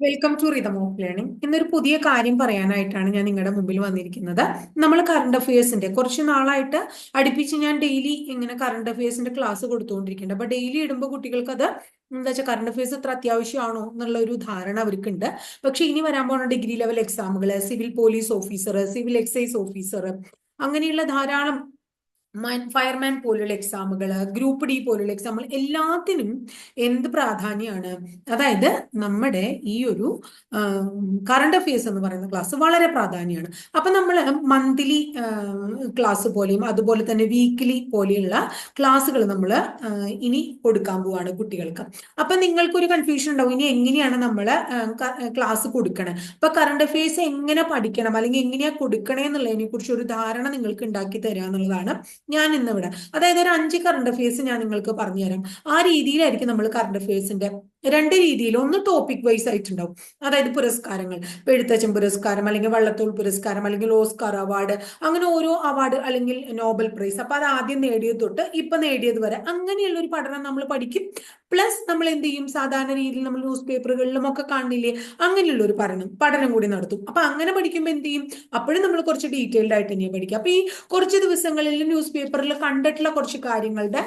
Welcome to rhythm of learning ഇന്നൊരു പുതിയ കാര്യം പറയാനായിട്ടാണ് ഞാൻ നിങ്ങളുടെ മുമ്പിൽ വന്നിരിക്കുന്നത്. നമ്മൾ കറണ്ട് അഫയേഴ്സിന്റെ കുറച്ച് നാളായിട്ട് അടുപ്പിച്ച് ഞാൻ ഡെയിലി ഇങ്ങനെ കറണ്ട് അഫയേഴ്സിന്റെ ക്ലാസ് കൊടുത്തുകൊണ്ടിരിക്കുന്നുണ്ട്. അപ്പൊ ഡെയിലി ഇടുമ്പോൾ കുട്ടികൾക്ക് അത് എന്താ വെച്ചാൽ കറണ്ട് അഫയേഴ്സ് എത്ര അത്യാവശ്യമാണോ എന്നുള്ള ഒരു ധാരണ അവർക്കുണ്ട്. പക്ഷെ ഇനി വരാൻ പോകുന്ന degree level എക്സാമുകൾ civil police officer civil excise officer അങ്ങനെയുള്ള ധാരാളം ഫയർമാൻ പോലുള്ള എക്സാമുകൾ ഗ്രൂപ്പ് ഡി പോലുള്ള എക്സാമുകൾ എല്ലാത്തിനും എന്ത് പ്രാധാന്യമാണ് അതായത് നമ്മുടെ ഈ ഒരു കറണ്ട് അഫയേഴ്സ് എന്ന് പറയുന്ന ക്ലാസ് വളരെ പ്രാധാന്യമാണ് അപ്പൊ നമ്മൾ മന്ത്ലി ക്ലാസ് പോലെയും അതുപോലെ തന്നെ വീക്ക്ലി പോലെയുള്ള ക്ലാസ്സുകൾ നമ്മൾ ഇനി കൊടുക്കാൻ പോവാണ് കുട്ടികൾക്ക്. അപ്പൊ നിങ്ങൾക്കൊരു കൺഫ്യൂഷൻ ഉണ്ടാവും. ഇനി എങ്ങനെയാണ് നമ്മൾ ക്ലാസ് കൊടുക്കണേ? അപ്പൊ കറണ്ട് അഫയേഴ്സ് എങ്ങനെ പഠിക്കണം? അല്ലെങ്കിൽ എങ്ങനെയാ കൊടുക്കണേ എന്നുള്ളതിനെ കുറിച്ച് ഒരു ധാരണ നിങ്ങൾക്ക് ഉണ്ടാക്കി തരാന്നുള്ളതാണ് ഞാൻ ഇന്നിവിടെ അതായത് ഒരു അഞ്ച് കറണ്ട് അഫയേഴ്സ് ഞാൻ നിങ്ങൾക്ക് പറഞ്ഞുതരാം. ആ രീതിയിലായിരിക്കും നമ്മൾ കറണ്ട് അഫയേഴ്സിന്റെ രണ്ട് രീതിയിൽ ഒന്ന് ടോപ്പിക് വൈസ് ആയിട്ടുണ്ടാവും. അതായത് പുരസ്കാരങ്ങൾ എഴുത്തച്ഛൻ പുരസ്കാരം അല്ലെങ്കിൽ വള്ളത്തോൾ പുരസ്കാരം അല്ലെങ്കിൽ ഓസ്കാർ അവാർഡ് അങ്ങനെ ഓരോ അവാർഡ് അല്ലെങ്കിൽ നോബൽ പ്രൈസ് അപ്പൊ അത് ആദ്യം നേടിയത് തൊട്ട് ഇപ്പൊ നേടിയത് വരെ അങ്ങനെയുള്ള ഒരു പഠനം നമ്മൾ പഠിക്കും. പ്ലസ് നമ്മൾ എന്ത് ചെയ്യും? സാധാരണ രീതിയിൽ നമ്മൾ ന്യൂസ് പേപ്പറുകളിലും ഒക്കെ കാണില്ലേ അങ്ങനെയുള്ള ഒരു പഠനം പഠനം കൂടി നടത്തും. അപ്പൊ അങ്ങനെ പഠിക്കുമ്പോൾ എന്ത് ചെയ്യും? അപ്പോഴും നമ്മൾ കുറച്ച് ഡീറ്റെയിൽഡ് ആയിട്ട് തന്നെയാണ് പഠിക്കുക. അപ്പൊ ഈ കുറച്ച് ദിവസങ്ങളിൽ ന്യൂസ് പേപ്പറിൽ കണ്ടിട്ടുള്ള കുറച്ച് കാര്യങ്ങളുടെ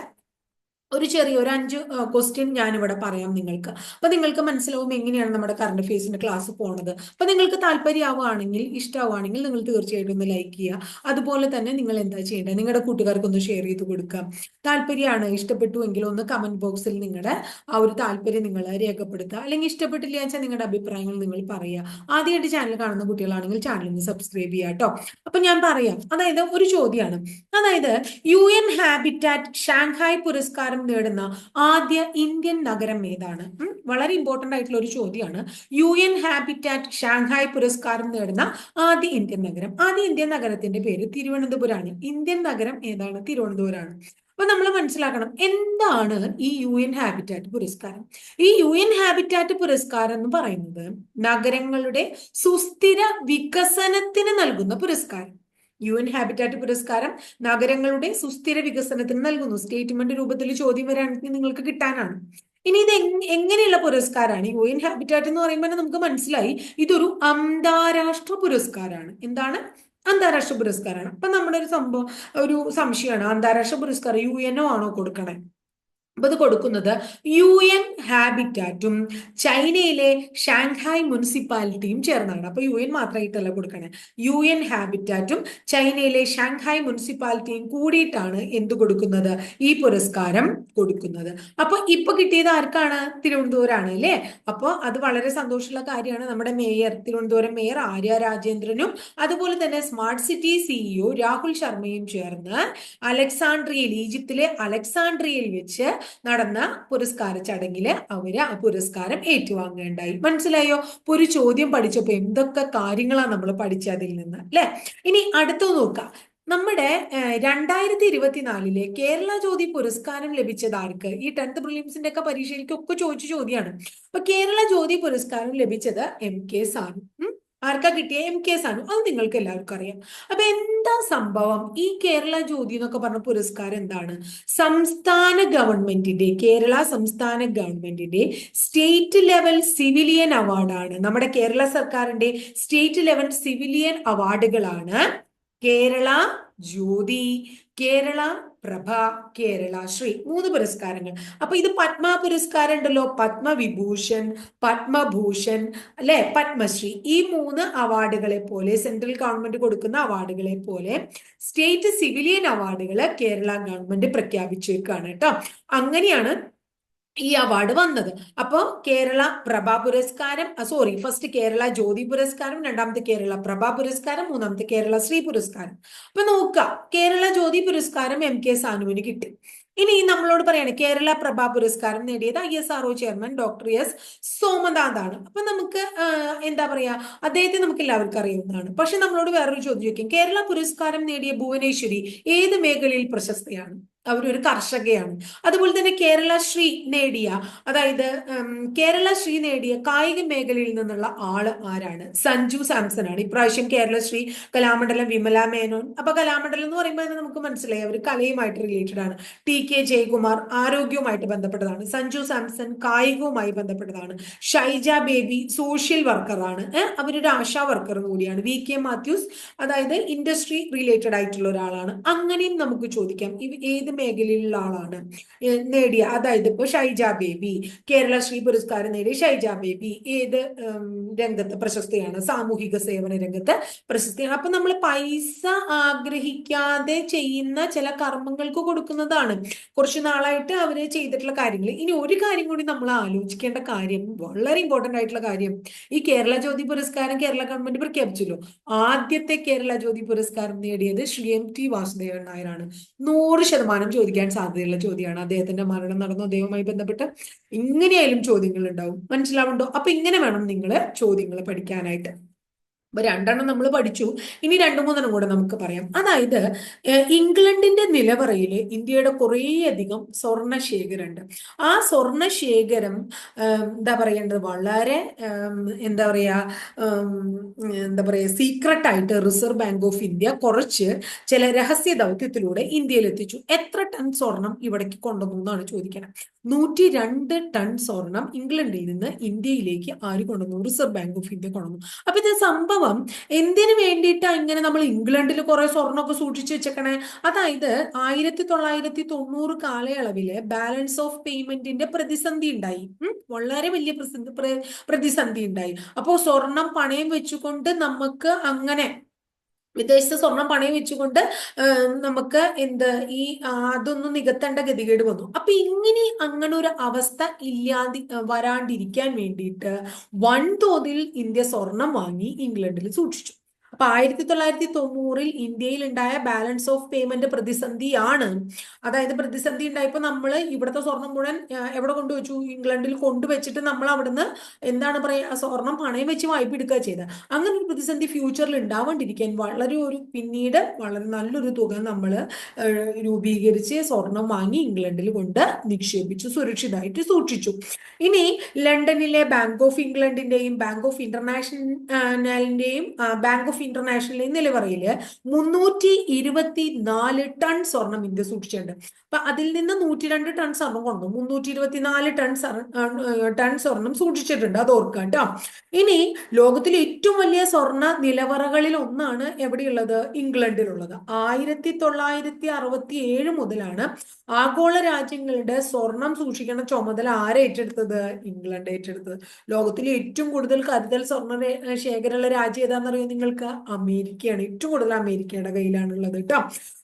ഒരു ചെറിയ ഒരു അഞ്ച് ക്വസ്റ്റ്യൻ ഞാനിവിടെ പറയാം നിങ്ങൾക്ക്. അപ്പൊ നിങ്ങൾക്ക് മനസ്സിലാവും എങ്ങനെയാണ് നമ്മുടെ കറണ്ട് അഫയേഴ്സിന്റെ ക്ലാസ് പോണത്. അപ്പൊ നിങ്ങൾക്ക് താല്പര്യമാവുകയാണെങ്കിൽ ഇഷ്ടമാവുകയാണെങ്കിൽ നിങ്ങൾ തീർച്ചയായിട്ടും ഒന്ന് ലൈക്ക് ചെയ്യുക. അതുപോലെ തന്നെ നിങ്ങൾ എന്താ ചെയ്യേണ്ടത്? നിങ്ങളുടെ കൂട്ടുകാർക്കൊന്ന് ഷെയർ ചെയ്ത് കൊടുക്കുക. താല്പര്യമാണ് ഇഷ്ടപ്പെട്ടു എങ്കിൽ ഒന്ന് കമന്റ് ബോക്സിൽ നിങ്ങളുടെ ആ ഒരു താല്പര്യം നിങ്ങൾ രേഖപ്പെടുത്തുക. അല്ലെങ്കിൽ ഇഷ്ടപ്പെട്ടില്ല വെച്ചാൽ നിങ്ങളുടെ അഭിപ്രായങ്ങൾ നിങ്ങൾ പറയുക. ആദ്യമായിട്ട് ചാനൽ കാണുന്ന കുട്ടികളാണെങ്കിൽ ചാനൽ ഒന്ന് സബ്സ്ക്രൈബ് ചെയ്യുക കേട്ടോ അപ്പൊ ഞാൻ പറയാം. അതായത് ഒരു ചോദ്യമാണ് അതായത് യു എൻ ഹാബിറ്റാറ്റ് ഷാങ്ഹായ് പുരസ്കാരം പുരസ്കാരം നേടുന്ന ആദ്യ ഇന്ത്യൻ നഗരം ഏതാണ്? വളരെ ഇമ്പോർട്ടന്റ് ആയിട്ടുള്ള ഒരു ചോദ്യമാണ് യു എൻ ഹാബിറ്റാറ്റ് ഷാങ്ഹായ് പുരസ്കാരം നേടുന്ന ആദ്യ ഇന്ത്യൻ നഗരം. ആദ്യ ഇന്ത്യൻ നഗരത്തിന്റെ പേര് തിരുവനന്തപുരമാണ് ഇന്ത്യൻ നഗരം ഏതാണ്? തിരുവനന്തപുരമാണ് അപ്പൊ നമ്മൾ മനസ്സിലാക്കണം എന്താണ് ഈ യു എൻ ഹാബിറ്റാറ്റ് പുരസ്കാരം? ഈ യു എൻ ഹാബിറ്റാറ്റ് പുരസ്കാരം എന്ന് പറയുന്നത് നഗരങ്ങളുടെ സുസ്ഥിര വികസനത്തിന് നൽകുന്ന പുരസ്കാരം. യു എൻ ഹാബിറ്റാറ്റ് പുരസ്കാരം നഗരങ്ങളുടെ സുസ്ഥിര വികസനത്തിന് നൽകുന്നു. സ്റ്റേറ്റ്മെന്റ് രൂപത്തിൽ ചോദ്യം വരാണെങ്കിൽ നിങ്ങൾക്ക് കിട്ടാനാണ്. ഇനി ഇത് എങ്ങനെയുള്ള പുരസ്കാരമാണ് യു എൻ ഹാബിറ്റാറ്റ് എന്ന് പറയുമ്പോൾ നമുക്ക് മനസ്സിലായി ഇതൊരു അന്താരാഷ്ട്ര പുരസ്കാരമാണ് എന്താണ്? അന്താരാഷ്ട്ര പുരസ്കാരമാണ് അപ്പൊ നമ്മുടെ ഒരു സംഭവം ഒരു സംശയമാണ്. അന്താരാഷ്ട്ര പുരസ്കാരം യു എൻ ഒ ആണോ കൊടുക്കണേ? ഇത് കൊടുക്കുന്നത് യു എൻ ഹാബിറ്റാറ്റും ചൈനയിലെ ഷാങ്ഹായ് മുനിസിപ്പാലിറ്റിയും ചേർന്നാണ്. അപ്പൊ യു എൻ മാത്രമായിട്ടല്ല കൊടുക്കണേ? യു എൻ ഹാബിറ്റാറ്റും ചൈനയിലെ ഷാങ്ഹായ് മുനിസിപ്പാലിറ്റിയും കൂടിയിട്ടാണ് എന്ത് കൊടുക്കുന്നത്? ഈ പുരസ്കാരം കൊടുക്കുന്നത്. അപ്പൊ ഇപ്പൊ കിട്ടിയത് ആർക്കാണ്? തിരുവനന്തപുരമാണ് അല്ലേ? അപ്പോൾ അത് വളരെ സന്തോഷമുള്ള കാര്യമാണ്. നമ്മുടെ മേയർ തിരുവനന്തപുരം മേയർ ആര്യ രാജേന്ദ്രനും അതുപോലെ തന്നെ സ്മാർട്ട് സിറ്റി സിഇഒ രാഹുൽ ശർമ്മയും ചേർന്ന് അലക്സാണ്ട്രിയയിൽ ഈജിപ്തിലെ അലക്സാണ്ട്രിയയിൽ വെച്ച് നടന്ന പുരസ്കാര ചടങ്ങിൽ അവർ ആ പുരസ്കാരം ഏറ്റുവാങ്ങേണ്ടായി. മനസ്സിലായോ? ഇപ്പൊ ഒരു ചോദ്യം പഠിച്ചപ്പോ എന്തൊക്കെ കാര്യങ്ങളാണ് നമ്മൾ പഠിച്ചതിൽ നിന്ന് അല്ലെ? ഇനി അടുത്തു നോക്കാം. നമ്മുടെ രണ്ടായിരത്തി ഇരുപത്തിനാലിലെ കേരള ജ്യോതി പുരസ്കാരം ലഭിച്ചത് ആർക്ക്? ഈ ടെൻത്ത് പ്രിലിംസിന്റെ ഒക്കെ പരീക്ഷയിലേക്കൊക്കെ ചോദിച്ച ചോദ്യമാണ് അപ്പൊ കേരള ജ്യോതി പുരസ്കാരം ലഭിച്ചത് എം കെ സാനു ആർക്കാ കിട്ടിയ? M K Sanu. അത് നിങ്ങൾക്ക് എല്ലാവർക്കും അറിയാം. അപ്പൊ എന്താ സംഭവം? ഈ കേരള ജ്യോതി എന്നൊക്കെ പറഞ്ഞ പുരസ്കാരം എന്താണ്? സംസ്ഥാന ഗവൺമെന്റിന്റെ കേരള സംസ്ഥാന ഗവൺമെന്റിന്റെ സ്റ്റേറ്റ് ലെവൽ സിവിലിയൻ അവാർഡാണ്. നമ്മുടെ കേരള സർക്കാരിന്റെ സ്റ്റേറ്റ് ലെവൽ സിവിലിയൻ അവാർഡുകളാണ് കേരള ജ്യോതി കേരള പ്രഭ കേരള ശ്രീ. മൂന്ന് പുരസ്കാരങ്ങൾ. അപ്പൊ ഇത് പത്മ പുരസ്കാരം ഉണ്ടല്ലോ. പത്മവിഭൂഷൺ പത്മഭൂഷൺ അല്ലെ? പത്മശ്രീ. ഈ മൂന്ന് അവാർഡുകളെ പോലെ സെൻട്രൽ ഗവൺമെന്റ് കൊടുക്കുന്ന അവാർഡുകളെ പോലെ സ്റ്റേറ്റ് സിവിലിയൻ അവാർഡുകൾ കേരള ഗവൺമെന്റ് പ്രഖ്യാപിച്ചേക്കാണ് കേട്ടോ. അങ്ങനെയാണ് ഈ അവാർഡ് വന്നത്. അപ്പോ കേരള പ്രഭാ പുരസ്കാരം സോറി ഫസ്റ്റ് കേരള ജ്യോതി പുരസ്കാരം രണ്ടാമത്തെ കേരള പ്രഭാ പുരസ്കാരം മൂന്നാമത്തെ കേരള ശ്രീ പുരസ്കാരം. അപ്പൊ നോക്കാം കേരള ജ്യോതി പുരസ്കാരം എം കെ സാനുവിന് കിട്ടി. ഇനി നമ്മളോട് പറയാണ് കേരള പ്രഭാ പുരസ്കാരം നേടിയത് I S R chairman doctor S സോമനാഥാണ്. അപ്പൊ നമുക്ക് എന്താ പറയാ അദ്ദേഹത്തെ നമുക്ക് എല്ലാവർക്കും അറിയുന്നതാണ് പക്ഷെ നമ്മളോട് വേറൊരു ചോദ്യം ചോദിക്കും കേരള പുരസ്കാരം നേടിയ ഭുവനേശ്വരി ഏത് മേഖലയിൽ പ്രശസ്തയാണ്? അവരൊരു കർഷകയാണ്. അതുപോലെ തന്നെ കേരള ശ്രീ നേടിയ അതായത് കേരള ശ്രീ നേടിയ കായിക മേഖലയിൽ നിന്നുള്ള ആൾ ആരാണ്? സഞ്ജു സാംസൺ ആണ് ഇപ്രാവശ്യം കേരള ശ്രീ കലാമണ്ഡലം വിമല മേനോൻ. അപ്പൊ കലാമണ്ഡലം എന്ന് പറയുമ്പോൾ തന്നെ നമുക്ക് മനസ്സിലായി അവർ കലയുമായിട്ട് റിലേറ്റഡ് ആണ്. ടി കെ ജയകുമാർ ആരോഗ്യവുമായിട്ട് ബന്ധപ്പെട്ടതാണ്. സഞ്ജു സാംസൺ കായികവുമായി ബന്ധപ്പെട്ടതാണ്. ഷൈജ ബേബി സോഷ്യൽ വർക്കറാണ് അവരുടെ ആശാ വർക്കർ കൂടിയാണ്. വി കെ മാത്യൂസ് അതായത് ഇൻഡസ്ട്രി റിലേറ്റഡ് ആയിട്ടുള്ള ഒരാളാണ്. അങ്ങനെയും നമുക്ക് ചോദിക്കാം. ഏത് മേഖലയിലുള്ള ആളാണ്. നേടിയ അതായത് ഇപ്പോൾ ഷൈജ ബേബി കേരള ശ്രീ പുരസ്കാരം നേടിയ ഷൈജ ബേബി ഏത് രംഗത്ത് പ്രശസ്തിയാണ്? സാമൂഹിക സേവന രംഗത്ത് പ്രശസ്തിയാണ്. അപ്പൊ നമ്മൾ പൈസ ആഗ്രഹിക്കാതെ ചെയ്യുന്ന ചില കർമ്മങ്ങൾക്ക് കൊടുക്കുന്നതാണ്. കുറച്ചു നാളായിട്ട് അവർ ചെയ്തിട്ടുള്ള കാര്യങ്ങൾ ഇനി ഒരു കാര്യം കൂടി നമ്മൾ ആലോചിക്കേണ്ട കാര്യം വളരെ ഇമ്പോർട്ടന്റ് ആയിട്ടുള്ള കാര്യം ഈ കേരള ജ്യോതി പുരസ്കാരം കേരള ഗവൺമെന്റ് പ്രഖ്യാപിച്ചല്ലോ. ആദ്യത്തെ കേരള ജ്യോതി പുരസ്കാരം നേടിയത് ശ്രീ എം ടി വാസുദേവൻ നായരാണ്. നൂറ് ശതമാനം ചോദിക്കാൻ സാധ്യതയുള്ള ചോദ്യമാണ്. അദ്ദേഹത്തിന്റെ മരണം നടന്നു അദ്ദേഹവുമായി ബന്ധപ്പെട്ട് ഇങ്ങനെയായാലും ചോദ്യങ്ങൾ ഉണ്ടാവും. മനസ്സിലാവുണ്ടോ അപ്പൊ ഇങ്ങനെ വേണം നിങ്ങൾ ചോദ്യങ്ങൾ പഠിക്കാനായിട്ട്. അപ്പൊ രണ്ടെണ്ണം നമ്മൾ പഠിച്ചു. ഇനി രണ്ടു മൂന്നെണ്ണം കൂടെ നമുക്ക് പറയാം. അതായത് ഇംഗ്ലണ്ടിന്റെ നിലവറയിൽ ഇന്ത്യയുടെ കുറേയധികം സ്വർണ ശേഖരമുണ്ട് ആ സ്വർണ ശേഖരം എന്താ പറയേണ്ടത്? വളരെ എന്താ പറയാ എന്താ പറയാ സീക്രട്ട് ആയിട്ട് റിസർവ് ബാങ്ക് ഓഫ് ഇന്ത്യ കുറച്ച് ചില രഹസ്യ ദൗത്യത്തിലൂടെ ഇന്ത്യയിൽ എത്തിച്ചു. എത്ര ടൺ സ്വർണം ഇവിടേക്ക് കൊണ്ടുവന്നു ചോദിക്കണം. നൂറ്റി രണ്ട് ടൺ സ്വർണം ഇംഗ്ലണ്ടിൽ നിന്ന് ഇന്ത്യയിലേക്ക് ആര് കൊണ്ടുവന്നു? റിസർവ് ബാങ്ക് ഓഫ് ഇന്ത്യ കൊണ്ടുവന്നു. അപ്പൊ ഇത് സംഭവം സംഭവം എന്തിനു വേണ്ടിയിട്ടാ ഇങ്ങനെ നമ്മൾ ഇംഗ്ലണ്ടിൽ കുറെ സ്വർണമൊക്കെ സൂക്ഷിച്ചു വെച്ചേക്കണേ? അതായത് ആയിരത്തി തൊള്ളായിരത്തി തൊണ്ണൂറ് കാലയളവിൽ ബാലൻസ് ഓഫ് പേയ്മെന്റിന്റെ പ്രതിസന്ധി ഉണ്ടായി. വളരെ വലിയ പ്രതിസന്ധി ഉണ്ടായി. അപ്പോൾ സ്വർണം പണയം വെച്ചുകൊണ്ട് നമുക്ക് അങ്ങനെ വിദേശത്ത് സ്വർണം പണയം വെച്ചുകൊണ്ട് നമുക്ക് എന്ത് ഈ അതൊന്നും നികത്തേണ്ട ഗതികേട് വന്നു. അപ്പൊ ഇങ്ങനെ അങ്ങനെ ഒരു അവസ്ഥ ഇല്ലാതി വരാണ്ടിരിക്കാൻ വേണ്ടിയിട്ട് വൻതോതിൽ ഇന്ത്യ സ്വർണം വാങ്ങി ഇംഗ്ലണ്ടിൽ സൂക്ഷിച്ചു. അപ്പൊ ആയിരത്തി തൊള്ളായിരത്തി തൊണ്ണൂറിൽ ഇന്ത്യയിൽ ഉണ്ടായ ബാലൻസ് ഓഫ് പേയ്മെന്റ് പ്രതിസന്ധിയാണ്. അതായത് പ്രതിസന്ധി ഉണ്ടായപ്പോൾ നമ്മൾ ഇവിടുത്തെ സ്വർണം മുഴുവൻ എവിടെ കൊണ്ടുവച്ചു? ഇംഗ്ലണ്ടിൽ കൊണ്ടുവച്ചിട്ട് നമ്മൾ അവിടുന്ന് എന്താണ് പറയുക സ്വർണം പണയം വെച്ച് വായ്പ എടുക്കുക ചെയ്തത് അങ്ങനെ ഒരു പ്രതിസന്ധി ഫ്യൂച്ചറിൽ ഉണ്ടാവാണ്ടിരിക്കാൻ വളരെ ഒരു പിന്നീട് വളരെ നല്ലൊരു തുക നമ്മൾ രൂപീകരിച്ച് സ്വർണം വാങ്ങി ഇംഗ്ലണ്ടിൽ കൊണ്ട് നിക്ഷേപിച്ചു സുരക്ഷിതമായിട്ട് സൂക്ഷിച്ചു. ഇനി ലണ്ടനിലെ ബാങ്ക് ഓഫ് ഇംഗ്ലണ്ടിന്റെയും ബാങ്ക് ഓഫ് ഇന്റർനാഷണലിന്റെയും ബാങ്ക് ഓഫ് ഇന്റർനാഷണൽ നിലവറയിൽ മുന്നൂറ്റി ഇരുപത്തി നാല് ടൺ സ്വർണം ഇന്ത്യ സൂക്ഷിച്ചിട്ടുണ്ട്. അപ്പൊ അതിൽ നിന്ന് നൂറ്റി രണ്ട് ടൺ സ്വർണം കൊണ്ടു മുന്നൂറ്റി ഇരുപത്തിനാല് ടൺ ടൺ സ്വർണം സൂക്ഷിച്ചിട്ടുണ്ട്. അത് ഓർക്കുക കേട്ടോ. ഇനി ലോകത്തിലെ ഏറ്റവും വലിയ സ്വർണ നിലവറകളിൽ ഒന്നാണ് എവിടെയുള്ളത്? ഇംഗ്ലണ്ടിലുള്ളത്. ആയിരത്തി തൊള്ളായിരത്തി അറുപത്തി ഏഴ് മുതലാണ് ആഗോള രാജ്യങ്ങളുടെ സ്വർണം സൂക്ഷിക്കുന്ന ചുമതല ആരെ ഏറ്റെടുത്തത്? ഇംഗ്ലണ്ട് ഏറ്റെടുത്തത്. ലോകത്തിലെ ഏറ്റവും കൂടുതൽ കരുതൽ സ്വർണ ശേഖരമുള്ള രാജ്യം ഏതാണെന്നറിയോ നിങ്ങൾക്ക്? അമേരിക്കയാണ്. ഏറ്റവും കൂടുതൽ അമേരിക്കയുടെ കയ്യിലാണുള്ളത് കേട്ടോ.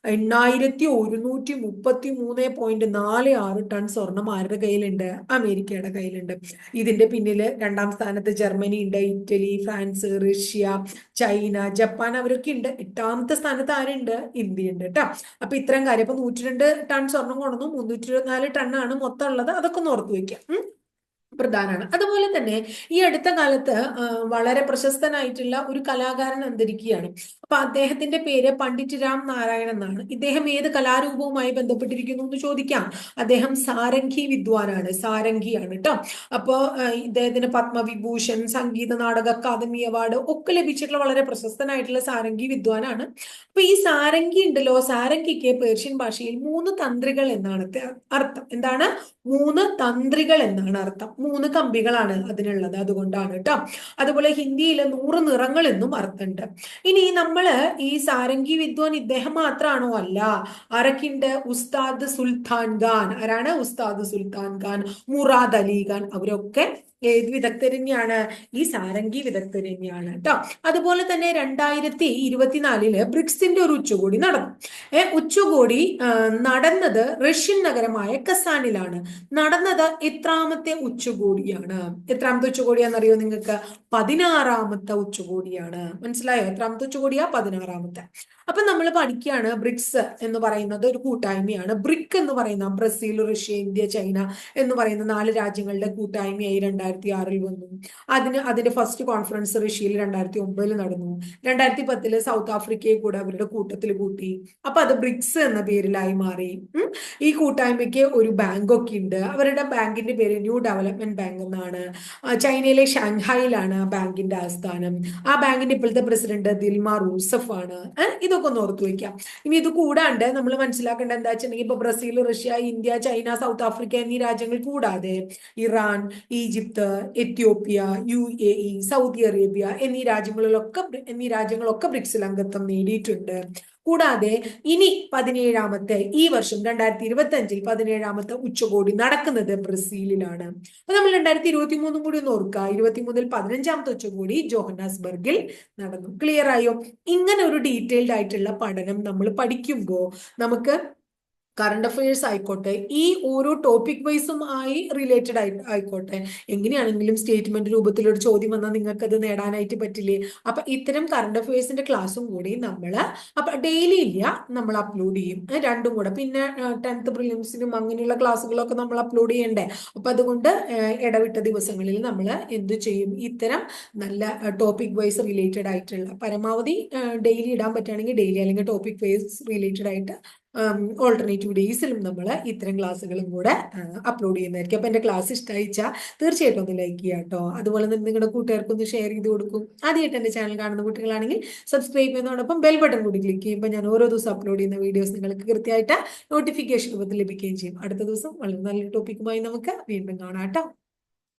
എണ്ണായിരത്തി ഒരുന്നൂറ്റി മുപ്പത്തി മൂന്ന് പോയിന്റ് നാല് ആറ് ടൺ സ്വർണം ആരുടെ കയ്യിലുണ്ട്? അമേരിക്കയുടെ കയ്യിലുണ്ട്. ഇതിന്റെ പിന്നിൽ രണ്ടാം സ്ഥാനത്ത് ജർമ്മനി ഉണ്ട് Italy France Russia China Japan അവരൊക്കെ ഉണ്ട്. എട്ടാമത്തെ സ്ഥാനത്ത് ആരുണ്ട്? ഇന്ത്യ ഉണ്ട് കേട്ടോ. അപ്പൊ ഇത്രയും കാര്യം. അപ്പൊ നൂറ്റി രണ്ട് ടൺ സ്വർണം കൊണ്ടുവന്നു. മുന്നൂറ്റി ഇരുപത്തിനാല് ആണ് മൊത്തം ഉള്ളത്. അതൊക്കെ ഒന്ന് ഓർത്ത് വെക്കാം. പ്രധാനമാണ് അതുപോലെ തന്നെ ഈ അടുത്ത കാലത്ത് വളരെ പ്രശസ്തനായിട്ടുള്ള ഒരു കലാകാരൻ അന്തരിക്കുകയാണ്. അപ്പൊ അദ്ദേഹത്തിന്റെ പേര് പണ്ഡിറ്റ് രാം നാരായണൻ എന്നാണ്. ഇദ്ദേഹം ഏത് കലാരൂപവുമായി ബന്ധപ്പെട്ടിരിക്കുന്നു എന്ന് ചോദിക്കാം. അദ്ദേഹം സാരംഗി വിദ്വാനാണ് സാരംഗിയാണ് കേട്ടോ അപ്പോ ഇദ്ദേഹത്തിന് പത്മവിഭൂഷൺ സംഗീത നാടക അക്കാദമി അവാർഡ് ഒക്കെ ലഭിച്ചിട്ടുള്ള വളരെ പ്രശസ്തനായിട്ടുള്ള സാരംഗി വിദ്വാനാണ്. അപ്പൊ ഈ സാരംഗി ഉണ്ടല്ലോ സാരംഗിക്ക് പേർഷ്യൻ ഭാഷയിൽ മൂന്ന് തന്ത്രികൾ എന്നാണ് അർത്ഥം. എന്താണ്? മൂന്ന് തന്ത്രികൾ എന്നാണ് അർത്ഥം. മൂന്ന് കമ്പികളാണ് അതിനുള്ളത് അതുകൊണ്ടാണ് കേട്ടോ. അതുപോലെ ഹിന്ദിയിൽ നൂറ് നിറങ്ങൾ എന്നും അർത്ഥമുണ്ട്. ഇനി നമ്മൾ ഈ സാരംഗി വിദ്വാൻ ഇദ്ദേഹം മാത്രമാണോ അല്ല? ആരൊക്കെയുണ്ട്? ഉസ്താദ് സുൽത്താൻ ഖാൻ. ആരാണ് ഉസ്താദ് സുൽത്താൻ ഖാൻ? മുറാദ് അലി ഖാൻ. അവരൊക്കെ ഏത് വിദഗ്ധർ തന്നെയാണ് ഈ സാരംഗി വിദഗ്ധർ തന്നെയാണ് കേട്ടോ അതുപോലെ തന്നെ രണ്ടായിരത്തി ഇരുപത്തിനാലിൽ ബ്രിക്സിന്റെ ഒരു ഉച്ചകോടി നടന്നു. ഏ ഉച്ചകോടി നടന്നത് റഷ്യൻ നഗരമായ കസാനിലാണ്. നടന്നത് എത്രാമത്തെ ഉച്ചകോടിയാണ്? എത്രാമത്തെ ഉച്ചകോടിയാണെന്നറിയോ നിങ്ങൾക്ക്? പതിനാറാമത്തെ ഉച്ചകോടിയാണ്. മനസ്സിലായോ? എത്രാമത്തെ ഉച്ചകോടിയാ? പതിനാറാമത്തെ. അപ്പൊ നമ്മൾ പഠിക്കുകയാണ് ബ്രിക്സ് എന്ന് പറയുന്നത് ഒരു കൂട്ടായ്മയാണ്. ബ്രിക് എന്ന് പറയുന്ന ബ്രസീൽ റഷ്യ ഇന്ത്യ ചൈന എന്ന് പറയുന്ന നാല് രാജ്യങ്ങളുടെ കൂട്ടായ്മയായി രണ്ടായിരത്തി ആറിൽ വന്നു. അതിന് അതിന്റെ ഫസ്റ്റ് കോൺഫറൻസ് റഷ്യയിൽ രണ്ടായിരത്തി ഒമ്പതിൽ നടന്നു. രണ്ടായിരത്തി പത്തിൽ സൗത്ത് ആഫ്രിക്കയെ കൂടെ അവരുടെ കൂട്ടത്തിൽ കൂട്ടി. അപ്പൊ അത് ബ്രിക്സ് എന്ന പേരിലായി മാറി. ഈ കൂട്ടായ്മയ്ക്ക് ഒരു ബാങ്ക് ഒക്കെ ഉണ്ട്. അവരുടെ ബാങ്കിന്റെ പേര് ന്യൂ ഡെവലപ്മെന്റ് ബാങ്ക് എന്നാണ്. ചൈനയിലെ ഷാങ്ഹായിലാണ് ബാങ്കിന്റെ ആസ്ഥാനം. ആ ബാങ്കിന്റെ ഇപ്പോഴത്തെ പ്രസിഡന്റ് ദിൽമ റൂസഫ് ആണ് ഏ, ഇതൊക്കെ ഒന്ന് ഓർത്തു വയ്ക്കാം ഇനി ഇത് കൂടാണ്ട് നമ്മൾ മനസ്സിലാക്കേണ്ട എന്താ വെച്ചിട്ടുണ്ടെങ്കിൽ ഇപ്പൊ Brazil Russia India China South Africa എന്നീ രാജ്യങ്ങൾ കൂടാതെ Iran Egypt Ethiopia U A E Saudi Arabia എന്നീ രാജ്യങ്ങളിലൊക്കെ എന്നീ രാജ്യങ്ങളൊക്കെ ബ്രിക്സിൽ അംഗത്വം നേടിയിട്ടുണ്ട്. കൂടാതെ ഇനി പതിനേഴാമത്തെ ഈ വർഷം രണ്ടായിരത്തി ഇരുപത്തി അഞ്ചിൽ പതിനേഴാമത്തെ ഉച്ചകോടി നടക്കുന്നത് ബ്രസീലിലാണ്. അപ്പൊ നമ്മൾ രണ്ടായിരത്തി ഇരുപത്തി മൂന്നും കൂടി ഒന്ന് ഓർക്കുക. ഇരുപത്തി മൂന്നിൽ പതിനഞ്ചാമത്തെ ഉച്ചകോടി ജോഹന്നാസ്ബർഗിൽ നടന്നു. ക്ലിയർ ആയോ? ഇങ്ങനെ ഒരു ഡീറ്റെയിൽഡ് ആയിട്ടുള്ള പഠനം നമ്മൾ പഠിക്കുമ്പോൾ നമുക്ക് കറണ്ട് അഫയേഴ്സ് ആയിക്കോട്ടെ. ഈ ഓരോ ടോപ്പിക് വൈസും ആയി റിലേറ്റഡ് ആയി ആയിക്കോട്ടെ. എങ്ങനെയാണെങ്കിലും സ്റ്റേറ്റ്മെന്റ് രൂപത്തിലൊരു ചോദ്യം വന്നാൽ നിങ്ങൾക്ക് അത് നേടാനായിട്ട് പറ്റില്ലേ? അപ്പൊ ഇത്തരം കറണ്ട് അഫയേഴ്സിന്റെ ക്ലാസ്സും കൂടി നമ്മൾ അപ്പൊ ഡെയിലി ഇല്ല നമ്മൾ അപ്ലോഡ് ചെയ്യും. രണ്ടും കൂടെ. പിന്നെ ടെൻത്ത് പ്രിലിംസിനും അങ്ങനെയുള്ള ക്ലാസ്സുകളൊക്കെ നമ്മൾ അപ്ലോഡ് ചെയ്യണ്ടേ? അപ്പൊ അതുകൊണ്ട് ഇടവിട്ട ദിവസങ്ങളിൽ നമ്മൾ എന്ത് ചെയ്യും? ഇത്തരം നല്ല ടോപ്പിക് വൈസ് റിലേറ്റഡ് ആയിട്ടുള്ള പരമാവധി ഡെയിലി ഇടാൻ പറ്റുകയാണെങ്കിൽ ഡെയിലി അല്ലെങ്കിൽ ടോപ്പിക് വൈസ് റിലേറ്റഡ് ആയിട്ട് ഓൾട്ടർനേറ്റീവ് ഡേയ്സിലും നമ്മൾ ഇത്തരം ക്ലാസ്സുകളും കൂടെ അപ്ലോഡ് ചെയ്യുന്നതായിരിക്കും. അപ്പം എന്റെ ക്ലാസ് ഇഷ്ടമായിച്ചാൽ തീർച്ചയായിട്ടും ഒന്ന് ലൈക്ക് ചെയ്യുക കേട്ടോ. അതുപോലെ തന്നെ നിങ്ങളുടെ കൂട്ടുകാർക്കൊന്ന് ഷെയർ ചെയ്ത് കൊടുക്കും. ആദ്യമായിട്ട് എന്റെ ചാനൽ കാണുന്ന കുട്ടികളാണെങ്കിൽ സബ്സ്ക്രൈബ് ചെയ്യുന്നതോടൊപ്പം ബെൽ ബട്ടൺ കൂടി ക്ലിക്ക് ചെയ്യുമ്പോൾ ഞാൻ ഓരോ ദിവസം അപ്ലോഡ് ചെയ്യുന്ന വീഡിയോസ് നിങ്ങൾക്ക് കൃത്യമായിട്ട് നോട്ടിഫിക്കേഷൻ രൂപത്തിൽ ലഭിക്കുകയും ചെയ്യും. അടുത്ത ദിവസം വളരെ നല്ലൊരു ടോപ്പിക്കുമായി നമുക്ക് വീണ്ടും കാണാം കേട്ടോ.